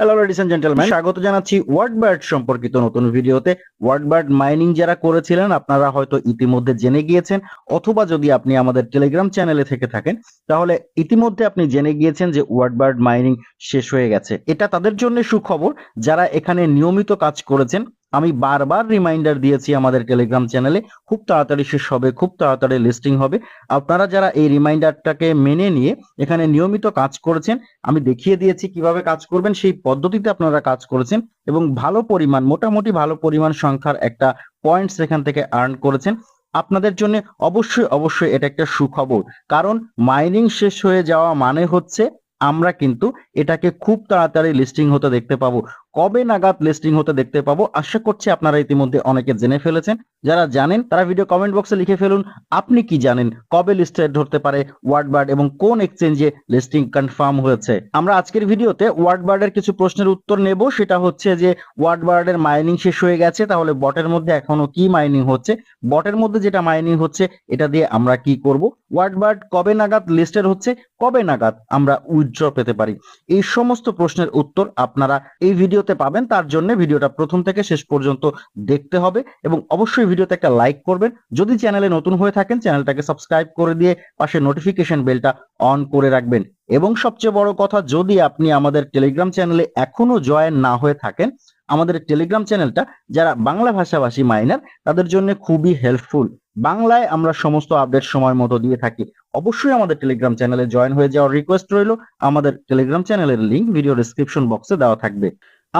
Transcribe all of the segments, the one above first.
Hello ladies and gentleman স্বাগত জানাচ্ছি ওয়ার্ডবার্ড সম্পর্কিত নতুন ভিডিওতে। ওয়ার্ডবার্ড মাইনিং যারা করেছিলেন, আপনারা হয়তো ইতিমধ্যে জেনে গিয়েছেন, অথবা যদি আপনি আমাদের টেলিগ্রাম চ্যানেলে থেকে থাকেন, তাহলে ইতিমধ্যে আপনি জেনে গিয়েছেন যে ওয়ার্ডবার্ড মাইনিং শেষ হয়ে গেছে। এটা তাদের জন্য সুখবর, যারা এখানে নিয়মিত কাজ করেছেন আমি বারবার রিমাইন্ডার দিয়েছি আমাদের টেলিগ্রাম চ্যানেলে খুব তাড়াতাড়ি শেষ হবে, খুব তাড়াতাড়ি লিস্টিং হবে। আপনারা যারা এই রিমাইন্ডারটাকে মেনে নিয়ে এখানে নিয়মিত কাজ করেছেন, আমি দেখিয়ে দিয়েছি কীভাবে কাজ করবেন, সেই পদ্ধতিতে আপনারা কাজ করেছেন এবং ভালো পরিমাণ, মোটামুটি ভালো পরিমাণ সংখ্যার একটা পয়েন্টস এখান থেকে আর্ন করেছেন। আপনাদের জন্য অবশ্যই অবশ্যই এটা একটা সুখবর। কারণ মাইনিং শেষ হয়ে যাওয়া মানে হচ্ছে আমরা কিন্তু এটাকে খুব তাড়াতাড়ি লিস্টিং হতে দেখতে পাবো। কবে নাগাদ লিস্টিং হতে দেখতে পাবো। আশা করছি আপনারা ইতিমধ্যে অনেকে জেনে ফেলেছেন। যারা জানেন, তারা ভিডিও কমেন্ট বক্সে লিখে ফেলুন, আপনি কি জানেন কবে লিস্টেড ধরতে পারে ওয়ার্ডবার্ড এবং কোন এক্সচেঞ্জে লিস্টিং কনফার্ম হয়েছে? আমরা আজকের ভিডিওতে ওয়ার্ডবার্ডের কিছু প্রশ্নের উত্তর নেব। সেটা হচ্ছে যে ওয়ার্ডবার্ডের মাইনিং শেষ হয়ে গেছে, তাহলে বটের মধ্যে এখনও কি মাইনিং হচ্ছে? বটের মধ্যে যেটা মাইনিং হচ্ছে, এটা দিয়ে আমরা কি করব? ওয়ার্ডবার্ড কবে নাগাদ লিস্টেড হচ্ছে, কবে নাগাদ আমরা উইথড্র পেতে পারি? এই সমস্ত প্রশ্নের উত্তর আপনারা এই ভিডিওতে পাবেন, তার জন্য ভিডিওটা প্রথম থেকে শেষ পর্যন্ত দেখতে হবে এবং অবশ্যই ভিডিওতে একটা লাইক করবেন। যদি চ্যানেলে নতুন হয়ে থাকেন চ্যানেলটাকে সাবস্ক্রাইব করে দিয়ে পাশে নোটিফিকেশন বেলটা অন করে রাখবেন। এবং সবচেয়ে বড় কথা, যদি আপনি আমাদের টেলিগ্রাম চ্যানেলে এখনও জয়েন না হয়ে থাকেন, আমাদের টেলিগ্রাম চ্যানেলটা যারা বাংলা ভাষাভাষী মাইনার তাদের জন্য খুবই হেল্পফুল বাংলায় আমরা সমস্ত আপডেট সময় মতো দিয়ে থাকি। অবশ্যই আমাদের টেলিগ্রাম চ্যানেলে জয়েন হয়ে যাওয়ার রিকোয়েস্ট রইল। আমাদের টেলিগ্রাম চ্যানেলের লিংক ভিডিও ডিসক্রিপশন বক্সে দেওয়া থাকবে।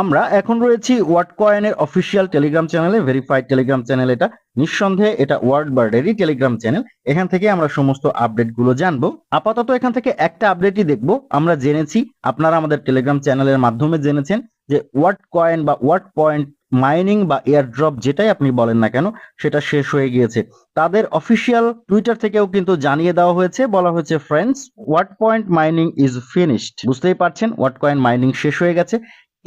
আমরা এখন রয়েছি ওয়ার্ড কয়েনের অফিসিয়াল টেলিগ্রাম চ্যানেলে ভেরিফাইড টেলিগ্রাম চ্যানেল এটা। নিঃসন্দেহে এটা ওয়ার্ড বার্ডেরই টেলিগ্রাম চ্যানেল এখান থেকে আমরা সমস্ত আপডেটগুলো জানব। আপাতত এখান থেকে একটা আপডেটই দেখব। আমরা জেনেছি, আপনারা আমাদের টেলিগ্রাম চ্যানেলের মাধ্যমে জেনেছেন যে ওয়ার্ড কয়েন বা ওয়ার্ড পয়েন্ট মাইনিং বা এয়ারড্রপ যেটাই আপনি বলেন না কেন, সেটা শেষ হয়ে গিয়েছে। তাদের অফিসিয়াল টুইটার থেকেও কিন্তু জানিয়ে দেওয়া হয়েছে। বলা হয়েছে friends WAT point mining is finished বুঝতেই পারছেন ওয়ার্ড কয়েন মাইনিং শেষ হয়ে গেছে।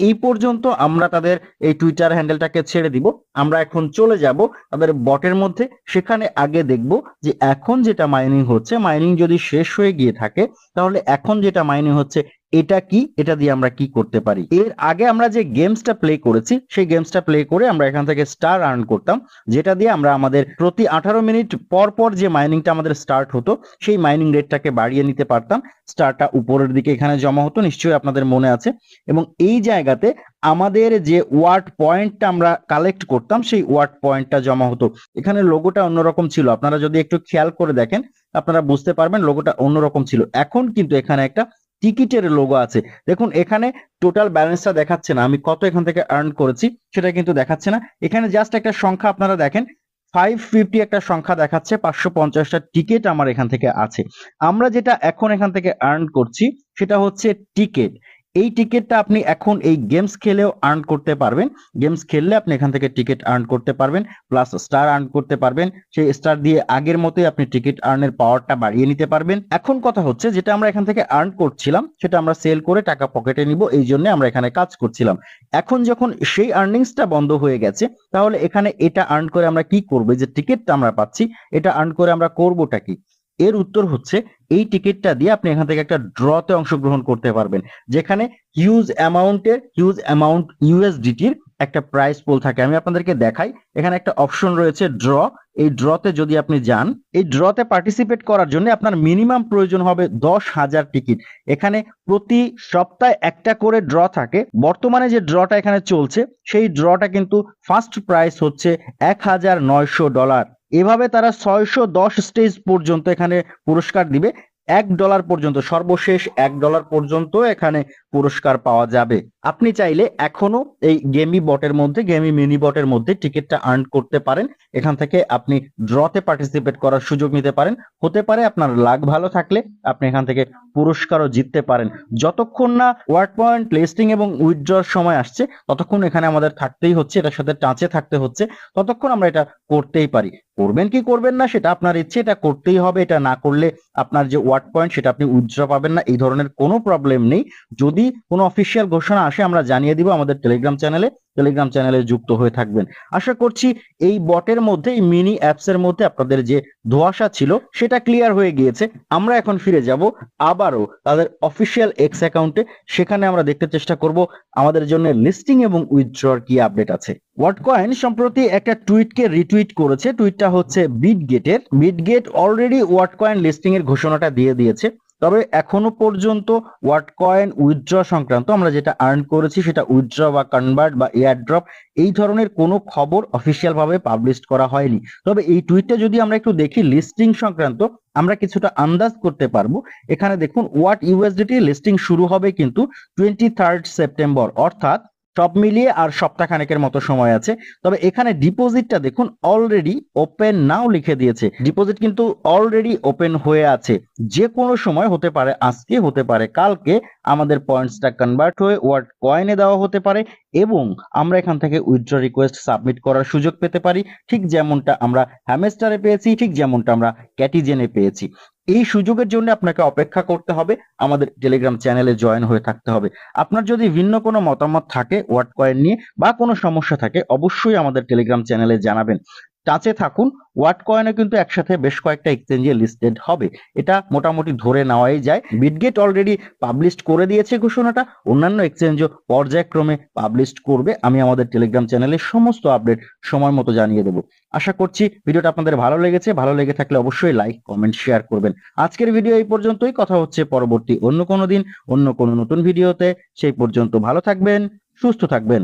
এই পর্যন্ত আমরা তাদের এই টুইটার হ্যান্ডেলটাকে ছেড়ে দিব। আমরা এখন চলে যাব তাদের বটের মধ্যে। সেখানে আগে দেখব যে এখন যেটা মাইনিং হচ্ছে মাইনিং যদি শেষ হয়ে গিয়ে থাকে, তাহলে এখন যেটা মাইনিং হচ্ছে এটা কি, এটা দিয়ে আমরা কি করতে পারি? এর আগে আমরা যে গেমসটা প্লে করেছি, সেই গেমসটা প্লে করে আমরা এখান থেকে স্টার আর্ন করতাম, যেটা দিয়ে আমরা আমাদের প্রতি আঠারো মিনিট পর পর যে মাইনিংটা আমাদের স্টার্ট হতো, সেই মাইনিং রেটটাকে বাড়িয়ে নিতে পারতাম। স্টারটা উপরের দিকে এখানে জমা হতো, নিশ্চয়ই আপনাদের মনে আছে। এবং এই জায়গাতে আমাদের যে ওয়ার্ড পয়েন্টটা আমরা কালেক্ট করতাম, সেই ওয়ার্ড পয়েন্টটা জমা হতো। এখানে লোগোটা অন্যরকম ছিল। আপনারা যদি একটু খেয়াল করে দেখেন, আপনারা বুঝতে পারবেন লোগোটা অন্যরকম ছিল। এখন কিন্তু এখানে একটা টিকিটের লোগো আছে। দেখুন, এখানে টোটাল ব্যালেন্সটা দেখাচ্ছে না। আমি কত এখান থেকে আর্ন করেছি সেটা কিন্তু দেখাচ্ছে না। এখানে জাস্ট একটা সংখ্যা আপনারা দেখেন ফাইভ ফিফটি একটা সংখ্যা দেখাচ্ছে, পাঁচশো পঞ্চাশটা টিকিট আমার এখান থেকে আছে। আমরা যেটা এখন এখান থেকে আর্ন করছি, সেটা হচ্ছে টিকিট এই টিকিটটা আপনি এখন এই গেমস খেলেও আর্ন করতে পারবেন। গেমস খেললে আপনি এখান থেকে টিকিট আর্ন করতে পারবেন প্লাস স্টার আর্ন করতে পারবেন। সেই স্টার দিয়ে আগের মতোই আপনি টিকিট আর্নের পাওয়ারটা বাড়িয়ে নিতে পারবেন। এখন কথা হচ্ছে, যেটা আমরা এখান থেকে আর্ন করছিলাম, সেটা আমরা সেল করে টাকা পকেটে নিব, এই জন্য আমরা এখানে কাজ করছিলাম। এখন যখন সেই আর্নিংসটা বন্ধ হয়ে গেছে, তাহলে এখানে এটা আর্ন করে আমরা কি করব? যে টিকিটটা আমরা পাচ্ছি, এটা আর্ন করে আমরা করবোটা কি? এর উত্তর হচ্ছে এই টিকিটটা দিয়ে আপনি এখান থেকে একটা ড্রতে অংশগ্রহণ করতে পারবেন। যেখানে হিউজ অ্যামাউন্টের হিউজ অ্যামাউন্ট ইউএসডিটির একটা প্রাইস পোল থাকে। আমি আপনাদেরকে দেখাই। এখানে একটা অপশন রয়েছে ড্র এই ড্রতে যদি আপনি যান, এই ড্রতে পার্টিসিপেট করার জন্য আপনার মিনিমাম প্রয়োজন হবে দশ হাজার টিকিট এখানে প্রতি সপ্তাহে একটা করে ড্র থাকে। বর্তমানে যে ড্রটা এখানে চলছে, সেই ড্রটা কিন্তু ফার্স্ট প্রাইস হচ্ছে এক হাজার নয়শো ডলার এভাবে তারা ছয়শো দশ স্টেজ পর্যন্ত এখানে পুরস্কার দিবে। এক ডলার পর্যন্ত, সর্বশেষ এক ডলার পর্যন্ত এখানে পুরস্কার পাওয়া যাবে। আপনি চাইলে এখনও এই গেমি বটের মধ্যে গেমি মিনি বটের মধ্যে টিকিটটা আর্ন করতে পারেন। এখান থেকে আপনি ড্রতে পার্টিসিপেট করার সুযোগ নিতে পারেন। হতে পারে আপনার লাগ ভালো থাকলে আপনি এখান থেকে পুরস্কারও জিততে পারেন। যতক্ষণ না ওয়ার্ড পয়েন্ট লিস্টিং এবং উইথড্রর সময় আসছে, ততক্ষণ এখানে আমাদের থাকতেই হচ্ছে, এটার সাথে টাচে থাকতে হচ্ছে। ততক্ষণ আমরা এটা করতেই পারি। করবেন কি করবেন না, সেটা আপনার ইচ্ছে, এটা করতেই হবে, এটা না করলে আপনার যে ওয়ার্ড পয়েন্ট সেটা আপনি উইথড্র পাবেন না, এই ধরনের কোনো প্রবলেম নেই। যদি কোনো অফিসিয়াল ঘোষণা আসে আমরা জানিয়ে দিব আমাদের টেলিগ্রাম চ্যানেলে টেলিগ্রাম চ্যানেলে যুক্ত হয়ে থাকবেন। আশা করছি এই বটের মধ্যে, এই মিনি অ্যাপস এর মধ্যে আপনাদের যে ধোঁয়াশা ছিল, সেটা ক্লিয়ার হয়ে গিয়েছে। আমরা এখন ফিরে যাব আবারও তাদের অফিসিয়াল এক্স অ্যাকাউন্টে সেখানে আমরা দেখতে চেষ্টা করব আমাদের জন্য লিস্টিং এবং উইথড্রর কি আপডেট আছে। ওয়াটকয়েন সম্প্রতি একটা টুইটকে রিটুইট করেছে। টুইটটা হচ্ছে বিটগেটের Bitget already WAT coin listing এর ঘোষণাটা দিয়ে দিয়েছে। তবে এখনও পর্যন্ত ওয়াট কয়েন উইথড্র সংক্রান্ত আমরা যেটা আর্ন করেছি সেটা উইথড্র বা কনভার্ট বা এয়ারড্রপ এই ধরনের কোনো খবর অফিসিয়াল ভাবে পাবলিশ করা হয়নি। তবে এই টুইটটা যদি আমরা একটু দেখি লিস্টিং সংক্রান্ত, আমরা কিছুটা আন্দাজ করতে পারব। এখানে দেখুন ওয়াট ইউএসডিটি লিস্টিং শুরু হবে কিন্তু টোয়েন্টি থার্ড সেপ্টেম্বর অর্থাৎ সব মিলিয়ে আর সপ্তাহখানেকের মতো সময় আছে। তবে এখানে ডিপোজিটটা দেখুন অলরেডি ওপেন নাও লিখে দিয়েছে। ডিপোজিট কিন্তু অলরেডি ওপেন হয়ে আছে। যে কোনো সময় হতে পারে, আজকে হতে পারে, কালকে আমাদের পয়েন্টসটা কনভার্ট হয়ে ওয়ার্ড কয়েনে দেওয়া হতে পারে এবং আমরা এখান থেকে উইথড্র রিকোয়েস্ট সাবমিট করার সুযোগ পেতে পারি। ঠিক যেমনটা আমরা হ্যামেস্টারে পেয়েছি, ঠিক যেমনটা আমরা ক্যাটিজেনে পেয়েছি। এই সুযোগের জন্য আপনাকে অপেক্ষা করতে হবে। আমাদের টেলিগ্রাম চ্যানেলে জয়েন হয়ে থাকতে হবে। আপনার যদি ভিন্ন কোনো মতামত থাকে ওয়ার্ড কয়েন নিয়ে বা কোনো সমস্যা থাকে, অবশ্যই আমাদের টেলিগ্রাম চ্যানেলে জানাবেন। টাচে থাকুন ওয়াট কয়েনও কিন্তু একসাথে বেশ কয়েকটা এক্সচেঞ্জে লিস্টেড হবে। এটা মোটামুটি ধরে নেওয়াই যায়। বিটগেট অলরেডি পাবলিশ করে দিয়েছে ঘোষণাটা। অন্যান্য এক্সচেঞ্জও পর্যায়ক্রমে পাবলিশ করবে। আমি আমাদের টেলিগ্রাম চ্যানেলে সমস্ত আপডেট সময় মতো জানিয়ে দেবো। আশা করছি ভিডিওটা আপনাদের ভালো লেগেছে। ভালো লেগে থাকলে অবশ্যই লাইক কমেন্ট শেয়ার করবেন। আজকের ভিডিও এই পর্যন্তই। কথা হচ্ছে পরবর্তী অন্য কোনো দিন, অন্য কোনো নতুন ভিডিওতে সেই পর্যন্ত ভালো থাকবেন, সুস্থ থাকবেন।